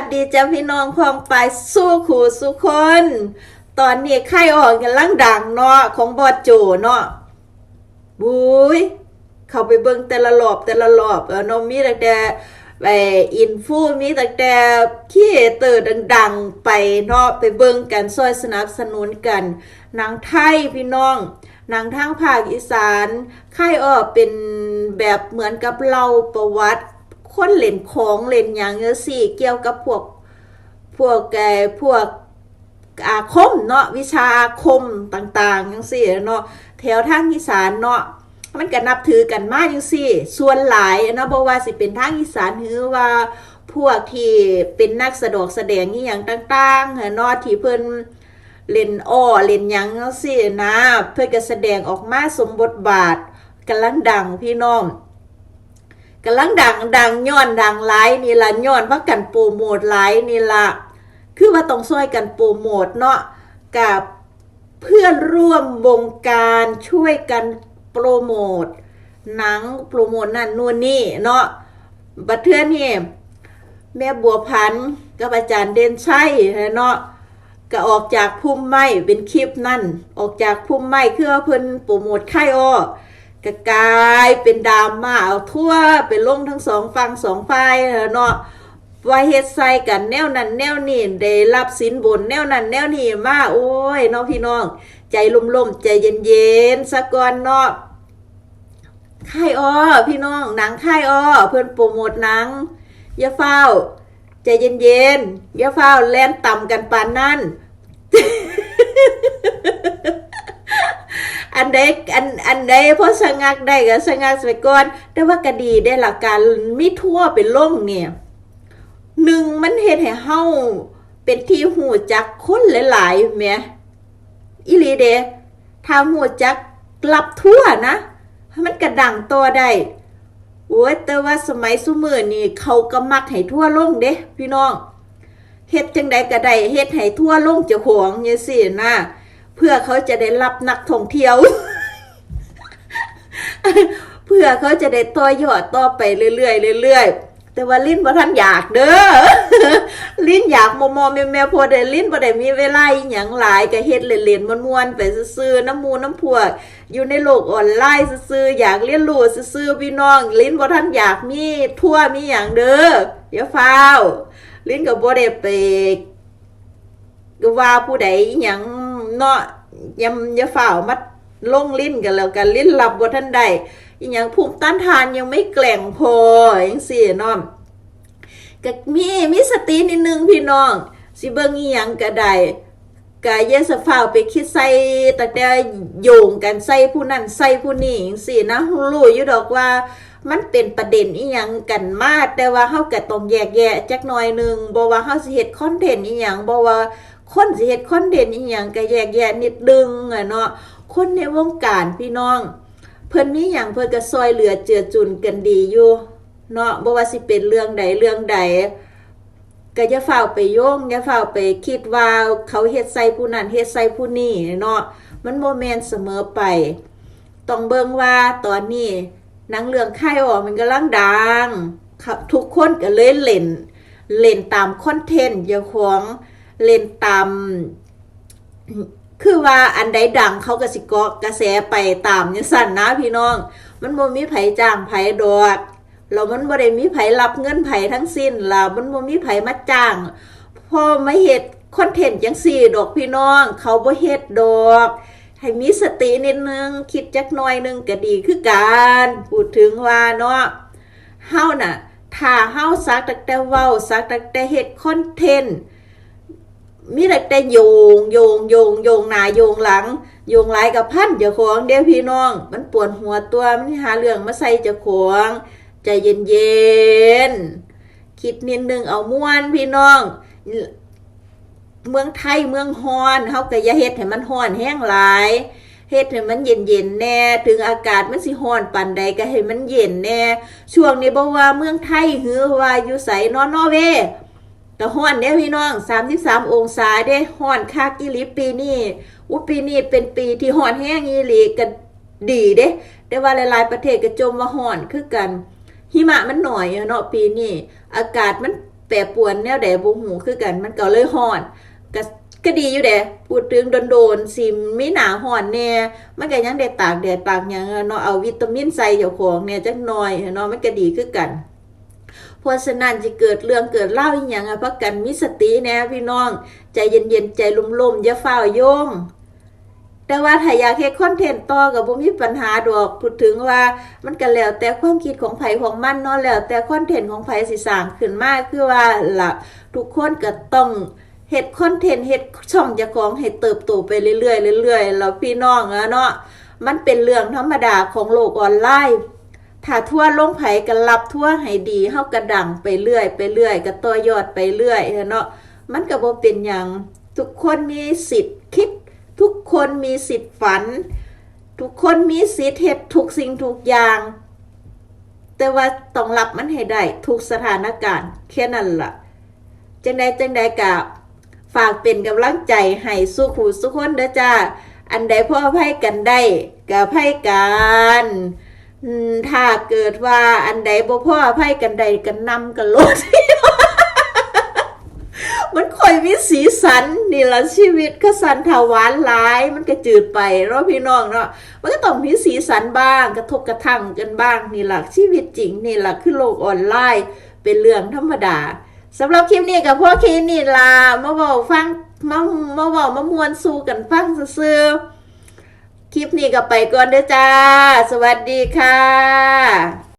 สดีจ้าพี่น้องพองไปสู้ขู่สู้คน ตอนนี้ไข่ออกกันลังดังเนาะของบอดโจเนาะบุ้ยเข้าไปเบิ่งแต่ละรอบแต่ละรอบเออนมีแต่แต่ไปอินฟูมีแต่แต่ขี้เตอร์ดัง ๆ ไปเนาะไปเบิ่งกันซอยสนับสนุนกันนังไทยพี่น้องนังทางภาคอีสานไข่ออกเป็นแบบเหมือนกับเราประวัติ คนเล่นของเล่นอย่างเงี้ยสิเกี่ยวกับพวกพวกแกพวกอาคมเนาะวิชาอาคมต่างๆจังซี่เนาะแถวทางอีสานเนาะมันก็นับถือกันมากจังซี่ ส่วนหลายเนาะบ่ว่าสิเป็นทางอีสานหรือว่าพวกที่เป็นนักแสดงแสดงอีหยังต่างๆเนาะที่เพิ่นเล่นอ้อเล่นยังจังซี่นะ เพื่อก็แสดงออกมาสมบทบาทกำลังดังพี่น้อง กำลังดังดังย้อนดังไลายนี่ละย้อนว่ากันโปรโมทไลายนี่ละคือว่าต้องช่วยกันโปรโมทเนาะกับเพื่อนร่วมวงการช่วยกันโปรโมทหนังโปรโมทนั่นนู่นนี่เนาะบัดเทือนี่แม่บัวพันธ์กับอาจารย์เด่นชัยเนาะก็ออกจากพุ่มไม้เป็นคลิปนั่นออกจากพุ่มไม้คือว่าเพิ่นโปรโมทไค่อ้อ ก็กลายเป็นดราม่าเอาทั่วไปลงทั้งสองฝั่งสองฝ่ายเนาะว่าเฮ็ดใส่กันแนวนั้นแนวนี้ได้รับสินบนแนวนั้นแนวนี้มาโอ้ยเน้องพี่น้อง ใจลมๆใจเย็นๆสะก่อนเนาะค่ายอ้อพี่น้องหนังค่ายอ้อเพื่อนโปรโมทหนังอย่าเฝ้าใจเย็นๆอย่าเฝ้าแล่นต่ำกันปานนั้น อันใดอันอันใดพอสงักได้ก็สงักไปก่อนแต่ว่าก็ดีได้หลักการมีทั่วเป็นล่งเนี่ยหนึ่งมันเฮ็ดให้เฮาเป็นที่หูจักคนหลายๆแหมอีหลีเดถ้าหูจักกลับทั่วนะ มันกระดังตัวได้โอ้ยแต่ว่าสมัยสุมือนี่เขาก็มักให้ทั่วลงเด้พี่น้องเฮ็ดจังใดก็ได้เฮ็ดให้ทั่วลงเจ้าของจังซี่นะ เพื่อเขาจะได้รับนักท่องเที่ยว เพื่อเขาจะได้ต่อยอดต่อไปเรื่อยๆเรื่อยๆแต่ว่าลิ้นบ่ทันอยากเด้อลิ้นอยากมอมๆแม่ๆพอได้ลิ้นบ่ได้มีเวลาอหยังหลายก็เฮ็ดเล่นๆม่วนๆไปซื่อๆน้ำมูน้ำพวก อยู่ในโลกออนไลน์ซื่อๆอยากเรียนรู้ซื่อๆพี่น้อง ลิ้นบ่ทันอยากมีทั่วมีหยังเด้ออย่าฟ้าวลิ้นก็บ่ได้ไปก็ว่าผู้ใดอหยัง เนาะยำยาฝ่าวมัดลงลิ้นกันแล้วกันลิ้นหลับบ่ทันใดอีหยังภูมิต้านทานยังไม่แกร่งพอจังซี่เนาะก็มีมีสตินิดนึงพี่น้องสิเบิ่งอีหยังก็ได้ก็อย่าสะฝ่าไปคิดใส่ตั้งแต่โยงกันใส่ผู้นั้นใส่ผู้นี้จังซี่นะรู้อยู่ดอกว่ามันเป็นประเด็นอีหยังกันมาแต่ว่าเฮาก็ต้องแยกแยะจักหน่อยหนึงบ่ว่าเฮาสิเฮ็ดคอนเทนต์อีหยังบ่ว่า คนสิเฮ็ดคอนเทนต์อีหยังก็แยกแยะนิดนึงอะเนาะคนในวงการพี่น้อง เพิ่นมีหยังเพิ่นก็ซอยเหลือเจือจุนกันดีอยู่เนาะบ่ว่าสิเป็นเรื่องใดเรื่องใดก็อย่าฝ้าไปโยงอย่าฝ้าไปคิดว่าเขาเฮ็ดใส่ผู้นั้นเฮ็ดใส่ผู้นี้เนาะมันบ่แม่นเสมอไป ต้องเบิ่งว่าตอนนี้หนังเรื่องค่ออกมันกำลังดังทุกคนก็เลยเล่น เล่นตามคอนเทนต์เจ้าของ เล่นตามคือว่าอันใดดังเขาก็สิเกาะกระแสไปตามนี่สั่นนะพี่น้อง มันบ่มีไผจ้างไผดอกแล้วมันบ่ได้มีไผรับเงินไผทั้งสิ้นล่ะมันบ่มีไผมาจ้างพอมาเฮ็ดคอนเทนต์จังซี่ดอกพี่น้อง เขาบ่เฮ็ดดอก ให้มีสตินิดนึง คิดจักหน่อยหนึงก็ดีคือกันพูดถึงว่าเนาะเฮาน่ะถ้าเฮาซักตั้งแต่เว้าซักตั้งแต่เฮ็ดคอนเทนต์ มีแต่แต่โยงโยงโยงโยงหน้าโยงหลัง โยงหลายกับพันเจ้าของเด้อพี่น้อง มันปวดหัวตัวมันหาเรื่องมาใส่เจ้าของใจเย็นๆคิดนิดนึงเอาม่วนพี่น้อง เมืองไทยเมืองฮอนเฮาก็อย่าเฮ็ดให้มันฮอนแห้งหลายเฮ็ดให้มันเย็นๆแน่ ถึงอากาศมันสิร้อนปานใดก็ให้มันเย็นแน่ ช่วงนี้บ่ว่าเมืองไทยหือว่าอยู่ไสนอนนอเว แต่ฮ้อนเด้พี่น้อง33องศาเด้ฮ้อนคักอีหลีปีนี้อุปีนี้เป็นปีที่ฮ้อนแห้งอีหลีก็ดีเด้แต่ว่าหลายๆประเทศก็จมว่าฮ้อนคือกัน หิมะมันหน่อยเนาะปีนี้อากาศมันแปรปรวนแนวใดดบ่หูคือกัน มันก็เลยฮ้อนก็ก็ดีอยู่เด้พูดถึงโดนๆสิมีหนาฮ้อนแน่มันก็ยังได้ตากแดดตากหยังเนาะเอาวิตามินใส่เจ้าของเนี่ยจักหน่อยเนาะมันก็ดีคือกัน เพราะฉะนั้นจะเกิดเรื่องเกิดเล่าอีหยังอะพักกันมีสติแน่พี่น้อง ใจเย็นๆใจลุ่มๆอย่าฟ้าโยงแต่ว่าถ้าอยากเฮ็ดคอนเทนต์ต่อก็บ่มีปัญหาดอกพูดถึงว่ามันก็แล้วแต่ความคิดของไผของมันเนาะแล้วแต่คอนเทนต์ของไผสิสร้างขึ้นมาคือว่าล่ะทุกคนก็ต้องเฮ็ดคอนเทนต์เฮ็ดช่องเจ้าของให้เติบโตไปเรื่อยๆเรื่อยๆแล้วพี่น้องอะเนาะมันเป็นเรื่องธรรมดาของโลกออนไลน์ ถ้าทั่วลงไผก็รับทั่วให้ดีเฮาก็ดังไปเรื่อย ไปเรื่อยก็ต่อยอดไปเรื่อยเนาะมันก็บ่เป็นหยังทุกคนมีสิทธิ์คิด ทุกคนมีสิทธิ์ฝัน ทุกคนมีสิทธิ์เฮ็ดทุกสิ่งทุกอย่าง แต่ว่าต้องรับมันให้ได้ทุกสถานการณ์แค่นั้นล่ะจังใดจังใดกับฝากเป็นกำลังใจให้สู้ขู่สู้คนเด้อจ้า อันใดพ่อให้กันได้กับให้กัน ถ้าเกิดว่าอันใดบ่พ่อให้กันได้กันนำกันโลดมันคอยมีสีสันนี่ละชีวิตก็สันถาวานหลาย มันก็จืดไปเนาะพี่น้องเนาะมันก็ต้องมีสีสันบ้าง กระทบกระทั่งกันบ้างนี่หละชีวิตจริงนี่หละคือโลกออนไลน์เป็นเรื่องธรรมดาสำหรับคลิปนี้กับพ่อคีนี่ล่ะมาบอกฟังมามาบอกมามวนสู่กันฟังซื่อ คลิปนี้ก็ไปก่อนเด้อจ้า สวัสดีค่ะ